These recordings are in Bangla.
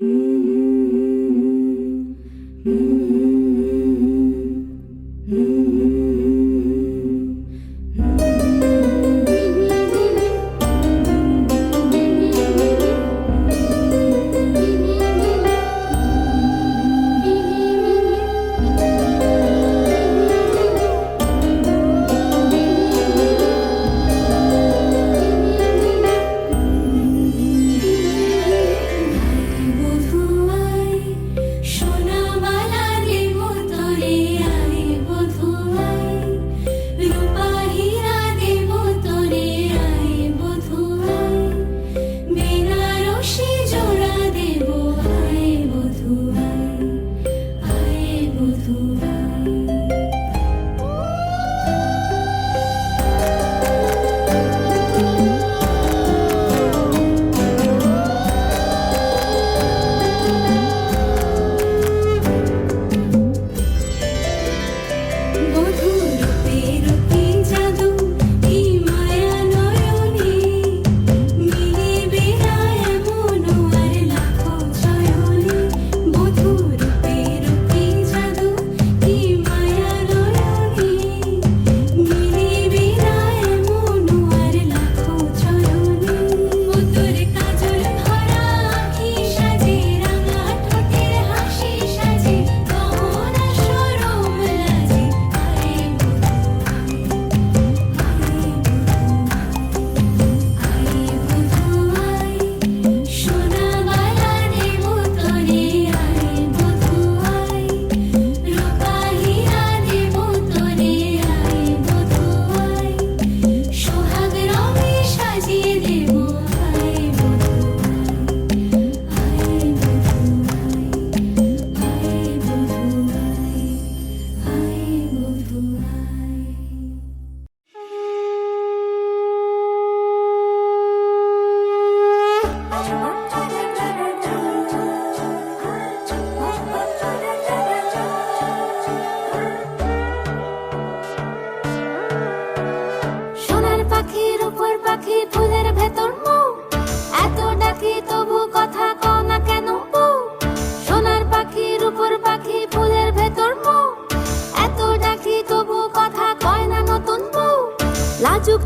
Mm-hmm. Mm-hmm.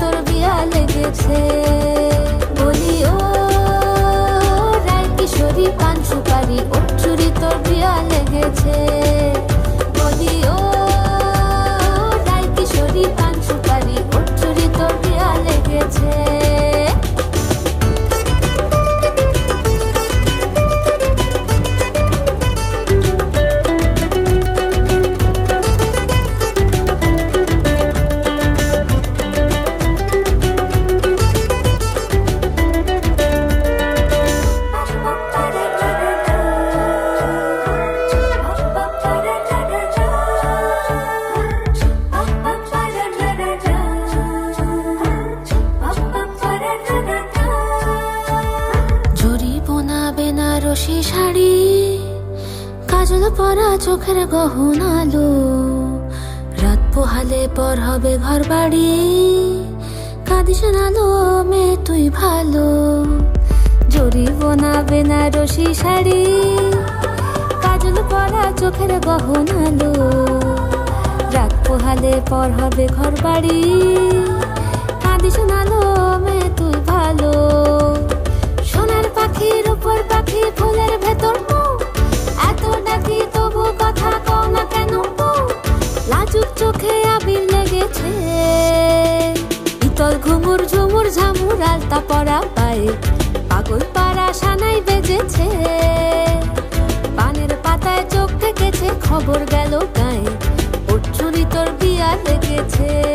তোর বিয়া লেগেছে। রায় কিশোরী উঠছুড়ি তোর বিয়া লেগেছে। কাজল পরা চোখের গহনালো রাত পোহালে পর হবে ঘর বাড়ি। কাঁদিস নালো মে তুই ভালো। জরি বোনা বেনারসি শাড়ি। কাজল পরা চোখের গহনালো রাত পোহালে পর হবে ঘর বাড়ি। কাঁদিস নালো মে তুই ভালো। সোনার পাখির উপর পাখি ফুলের ভেতর তবু কথা কও না কেন চোখে আবির লেগেছে। ঘুমুর ঝুমুর ঝামুর পাগল পাড়া পানের পাতায় চোখ থেকেছে, খবর গেল গায়ে। উঠছুরি তোর বিয়া লেগেছে।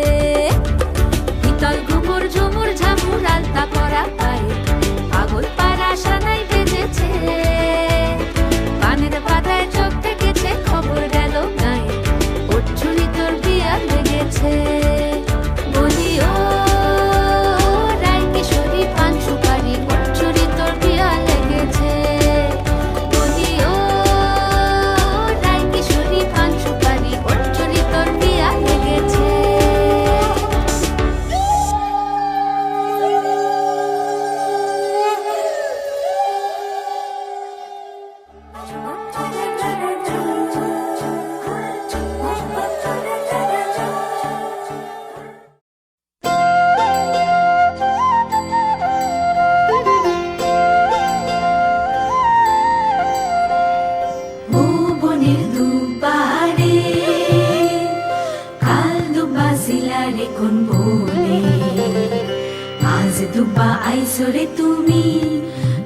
আইসরে তুমি,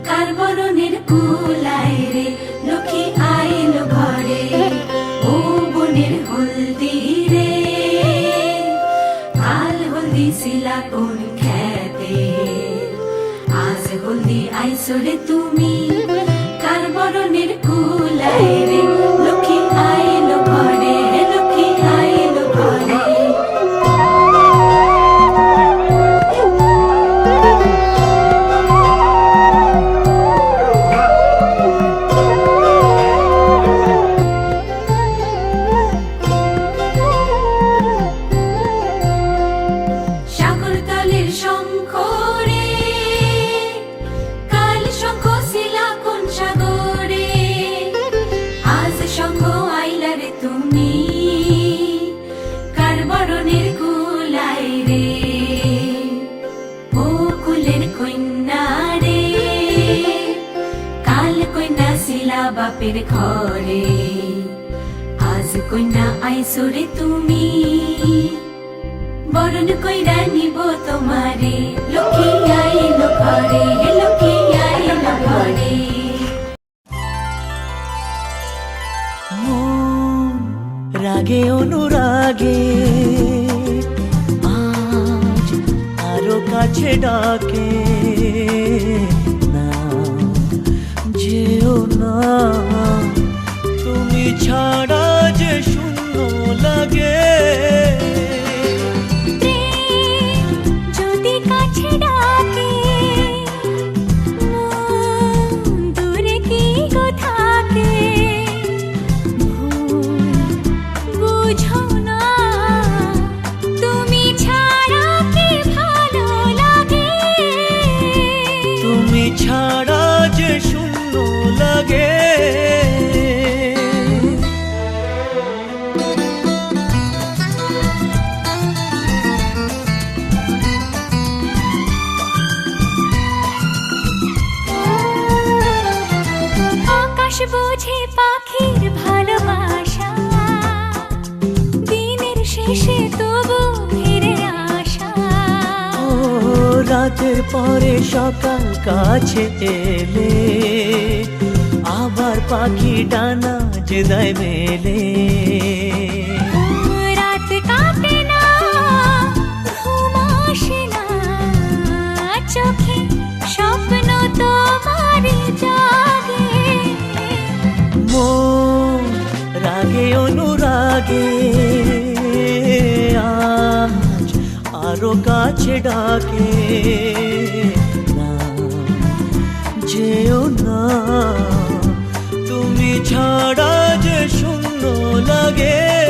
কার বরণের কুলায় রে? লক্ষ্মী আইল ঘরে ও বনের হলদি রে কাল হলদি শিলা কোন খ্যাতে? আজ হলদি তুমি বাপের ঘরে আজ কন্যা আইসরে তুমি বরণ কইরা নিব তোমারে লক্ষ্মী আইল ঘরে ঘরে রাগে অনুরাগে আজ আরও কাছে ডাকে শেষে তবু ফিরে আসা। ও রাতের পরে সকাল কাছে এলে, আবার পাখি ডানা যে দেয় মেলে। আমাকে ডাকে না যেও না। তুমি ছাড়া যে শূন্য লাগে